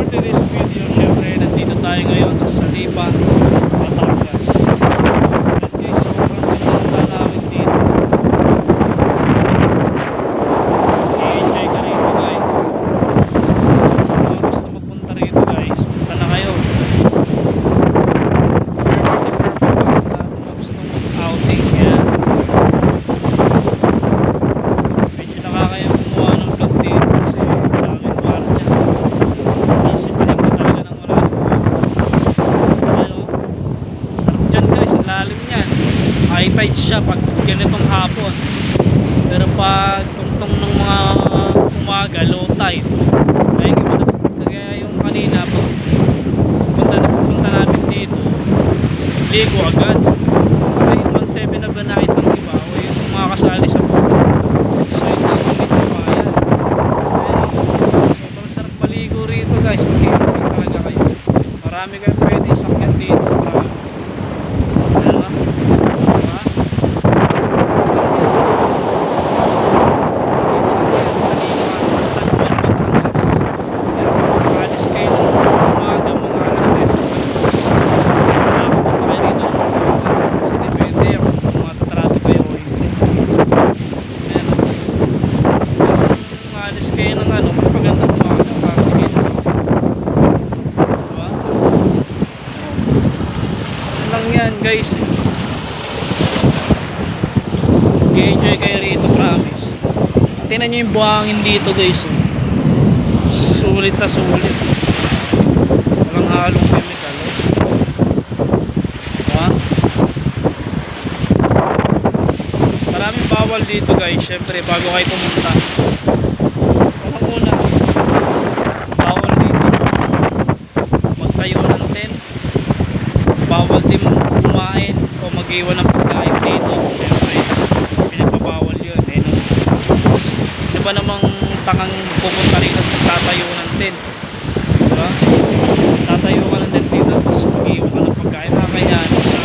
for today's video, syempre, nandito tayo ngayon sa Salipa, Batangas. At guys, sobrang ganda ng tanawin dito. I-enjoy ka rito guys. Sa mga gusto magpunta rito guys, punta na kayo. Perfect, perfect. Lahat ng mga gusto mag-outing yan. Medyo nakakaya gumawa ng vlog dito kasi daming wala dyan. Sisipilan ko talaga ng oras ko. Ano? Sarap dyan guys, ang lalim yan. High tide siya pag ganitong hapon. Pero pag tungtong ng mga umaga, low tide. Kaya na kaya yung kanina pag punta, punta namin dito, ligo agad. Kaya yung 1.7 na ba nakit ng iba o yung mga kasali sa puto. So yung gamit na bayan. Sobrang sarap maligo rito guys. Mag-iingat talaga kayo. Marami kayong pwede sakyan dito. Promise. Ano? Diba? lang yan guys i-enjoy kayo rito promise tingnan nyo yung buhangin dito guys oh. sulit na sulit walang halong chemical oh. diba maraming bawal dito guys syempre bago kayo pumunta unang una bawal dito magtayo ng tent bawal din kumain o mag-iwan ng pagkain dito syempre pinagbabawal yun eh no? di ba namang tangang pupunta rito at tatayo ng tent diba tatayo ka ng tent dito tapos mag-iwan ka ng pagkain nakakaya sa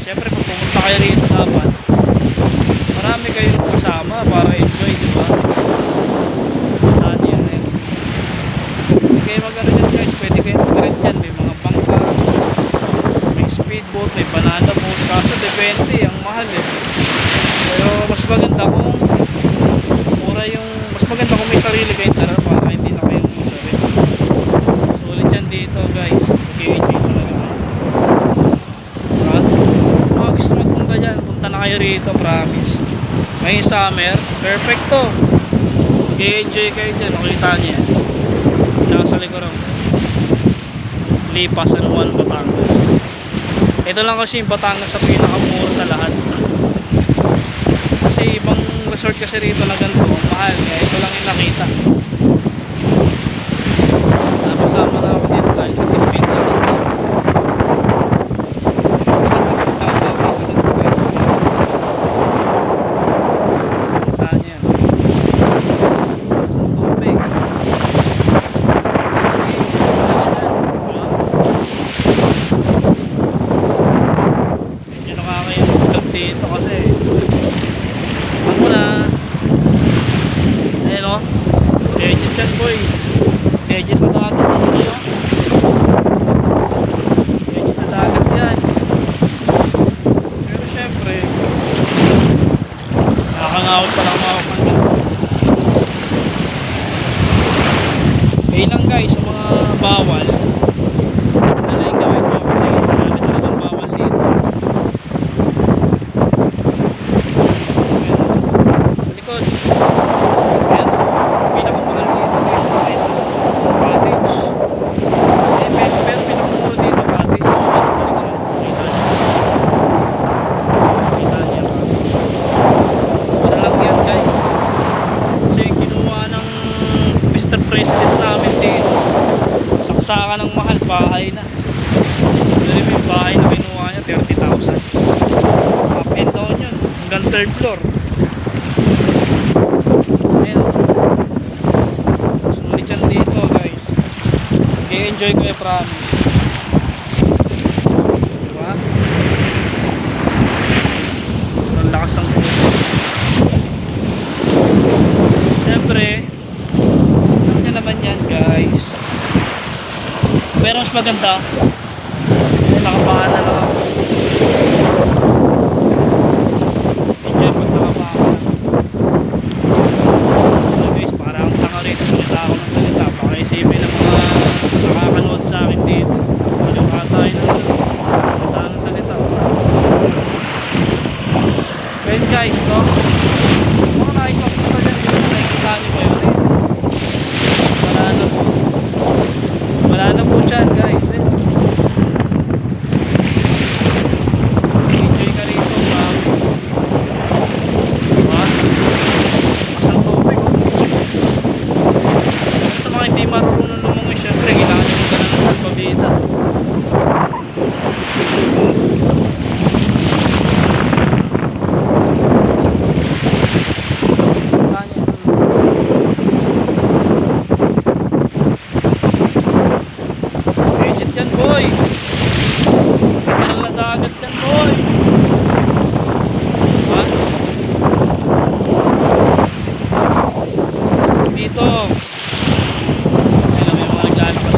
syempre pag pumunta kayo rito dapat marami kayong kasama para enjoy diba Tani yan eh hindi kayo mag-ano dyan guys, pwede kayo mag-rent dyan. May mga bangka, may speedboat, may banana boat. Kaso depende, ang mahal eh. Pero mas maganda kung mura yung, mas maganda kung may sarili kayong tara para hindi na kayo mura rin. Sulit yan dito guys. Mag-i-enjoy talaga. Diba? Mga gusto magpunta dyan, punta na kayo rito, promise. Ngayong summer, perfect to. Mag-i-enjoy kayo dyan, nakita niyo Lipa San Juan Batangas. Ito lang kasi yung Batangas sa pinakamura sa lahat. Kasi ibang resort kasi rito na ganito mahal. Kaya ito lang yung nakita napasama na ako dito guys sa tipid na Tanya. Sa tubig. Medyo nakakayang vlog dito kasi Ano na Ayan o Legit yan boy Legit na dagat ano kayo Legit na dagat yan Pero syempre Nakakangawat pa lang mga kapanggan Kaya lang guys sa mga bawal ano na yung gawin mo kasi marami talagang bawal dito Ayan. sa likod ayan pinakamahal dito guys ayan cottage eh, pero, pero pinakamahal dito cottage ayan sa likod kita niyo kita niyo mura lang yan guys kasi kinuha ng Mr. President namin dito saksakan ng mahal bahay na. Pero yung bahay na kinuha niya 30,000 up and down yun hanggang third floor. Ayun sulit yan dito guys. I-enjoy ko yung promise diba ang lakas ng puso syempre alam niyo naman yan guys. Pero mas maganda. Nakabahan na lang ako. Enjoy pag nakabahan. So guys, parang tanga rito salita ako ng salita. Baka isipin ng mga nakakanood sa dito. Walang tayo ng salita ng salita. Guys, no? Mga nakikita dyan dito, nakikita niyo ba yun eh? Wala na po. Wala na po dyan guys eh. Enjoy ka rito, promise. Diba? Masang tubig. Pero sa mga hindi marunong lumungoy, syempre kailangan nyo ka na ng salpabida. Legit yan boy. Meron na dagat yan boy. Ha? Dito. Ayun may mga naglalakad.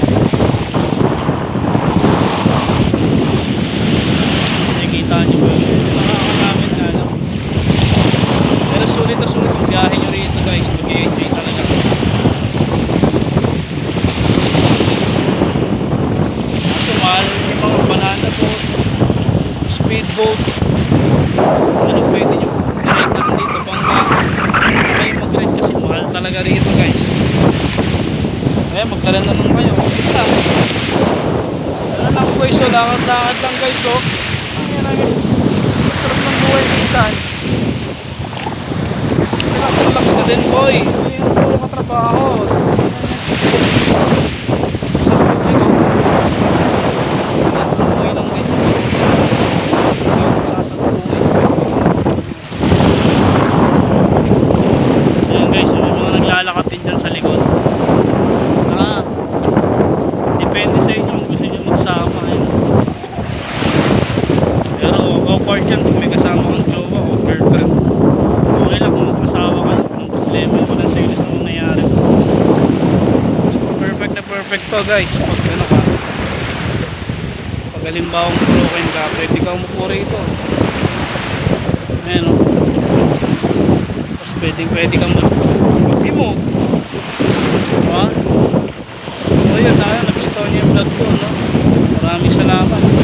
Nakikita niyo ba? Nakakalamin nga lang. Pero sulit na sulit ang biyahe nyo rito guys. Mag-enjoy talaga. Kaso mahal yung mga banana boat, speedboat, ano pwede nyo direct lang dito pang may mag-rent kasi mahal talaga rito guys. Kaya magkaroon na lang kayo. Kita. Ano lang guys, so lakad-lakad lang guys oh. Ang namin. Sarap ng buhay minsan. Relax, relax ka din boy. Yung puro katrabaho tubig oh. Umuwi lang din. Ayan guys, may mga naglalakad din dyan sa likod. Ah, depende sa inyo kung gusto nyo magsama. Ayun. Pero awkward yan kung may kasama kang jowa o girlfriend. Okay lang kung mag-asawa ka, kung problema, walang selos na nangyayari. So, perfect na perfect to guys. Pag ano ka, pag halimbawa broken ka, pwede ka umupo rito. Ayan o. Tapos pwede, pwede kang mag-pagdi mo. Diba? So yun, sayang nagustuhan niyo yung vlog ko, no? Maraming salamat.